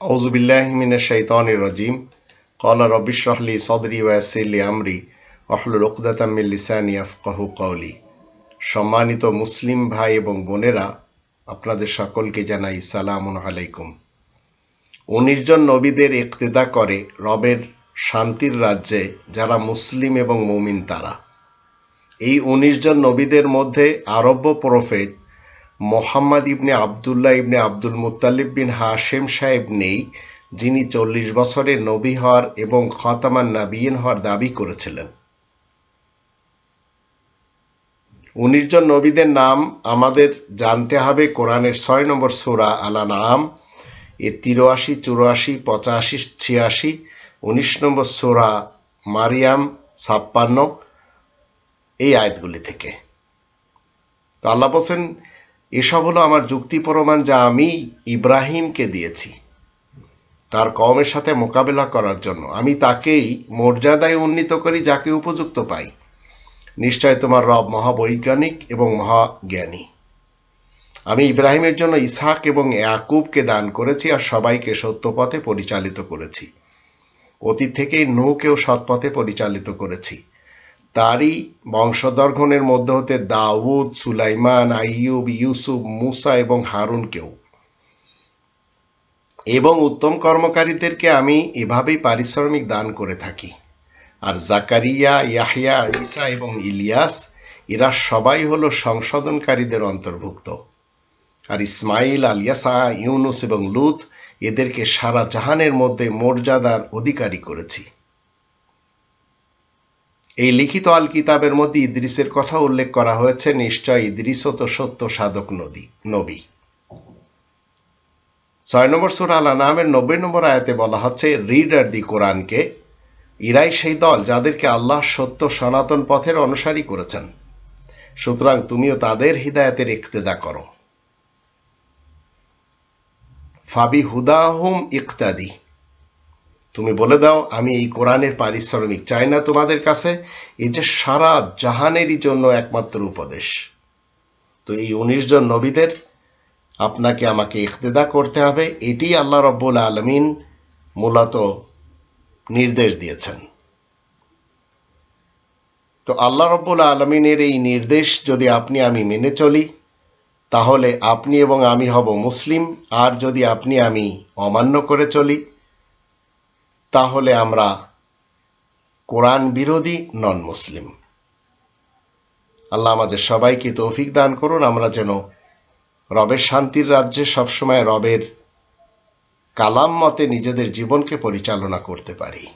أعوذ بالله من الشيطان الرجيم قال رب اشرح لي صدري ويسر لي أمري واحلل عقدة من লিসানি يفقهوا قولي সম্মানিত মুসলিম ভাই এবং বোনেরা আপনাদের সকলকে জানাই সালামুন আলাইকুম উনিশ জন নবীদের ইক্তেদা করে রবের শান্তির রাজ্যে যারা মুসলিম এবং মুমিন তারা এই উনিশ জন নবীদের মধ্যে আরব্য prophet Muhammad ibn Abdullah ibn Abdul Muttalib bin Hashim সাহেব নেই, যিনি চল্লিশ বছরের নবী হওয়ার এবং খতামান নাবিয়িন হওয়ার দাবি করেছিলেন। উনিশ জন নবীদের নাম আমাদের জানতে হবে কোরআনের ছয় নম্বর সুরা আলা নাম এ তিরাশি, চুরাশি, পঁচাশি, ছিয়াশি, উনিশ নম্বর সোরা মারিয়াম, ছাপ্পান্ন, এই আয়াতগুলি থেকে। তো আল্লাহ বলছেন এসব হলো আমার যুক্তি প্রমাণ যা আমি ইব্রাহিমকে দিয়েছি। তার কমের সাথে মোকাবেলা করার জন্য। আমি তাকেই মর্যাদায় উন্নীত করি, যাকে উপযুক্ত পাই। নিশ্চয় তোমার রব মহাবৈজ্ঞানিক এবং মহাজ্ঞানী। আমি ইব্রাহিমের জন্য ইসহাক এবং ইয়াকুবকে দান করেছি আর সবাইকে সত্যপথে পরিচালিত করেছি। অতীত থেকেই নৌকেও সৎপথে পরিচালিত করেছি। তারই বংশধরগণের মধ্যে হতে দাউদ, সুলাইমান, আইয়ুব, ইউসুফ, মুসা এবং হারুনকেও। এবং উত্তম কর্মকারীদেরকে আমি এভাবেই পারিশ্রমিক দান করে থাকি। আর জাকারিয়া, ইয়াহিয়া ইসা এবং ইলিয়াস, এরা সবাই হলো সংশোধনকারীদের অন্তর্ভুক্ত। আর ইসমাইল আলিয়াসা ইউনুস এবং লুত এদেরকে সারা জাহানের মধ্যে মর্যাদার অধিকারী করেছি। এই লিখিত আল কিতাবের মধ্যে ইদ্রিসের কথা উল্লেখ করা হয়েছে, নিশ্চয় ইদ্রিসও তো সত্য সাধক নদী, নবী। ছয় নম্বর সুর আলা নামের নব্বই নম্বর আয়াতে বলা হচ্ছে, রিডার দি কোরআনকে, ইরাই সেই দল যাদেরকে আল্লাহ সত্য সনাতন পথের অনুসারী করেছেন। সুতরাং তুমিও তাদের হৃদায়তের ইক্তেদা করো। ফাবি হুদাহুম ইকতাদি। তুমি বলে দাও, আমি এই কোরআনের পারিশ্রমিক চাই না তোমাদের কাছে। এই যে সারা জাহানেরই জন্য একমাত্র উপদেশ। তো এই উনিশ জন নবীদের আপনাকে আমাকে ইকতেদা করতে হবে। এটি আল্লাহ রব্বুল আলমিন মূলত নির্দেশ দিয়েছেন। তো আল্লাহ রব্বুল আলমিনের এই নির্দেশ যদি আপনি, আমি মেনে চলি, তাহলে আপনি এবং আমি হব মুসলিম। আর যদি আপনি, আমি অমান্য করে চলি তাহলে আমরা কোরআন বিরোধী নন মুসলিম। আল্লাহ আমাদের সবাইকে তৌফিক দান করুন, আমরা যেন রবের শান্তির রাজ্যে সবসময় রবের কালাম মতে নিজেদের জীবনকে পরিচালনা করতে পারি।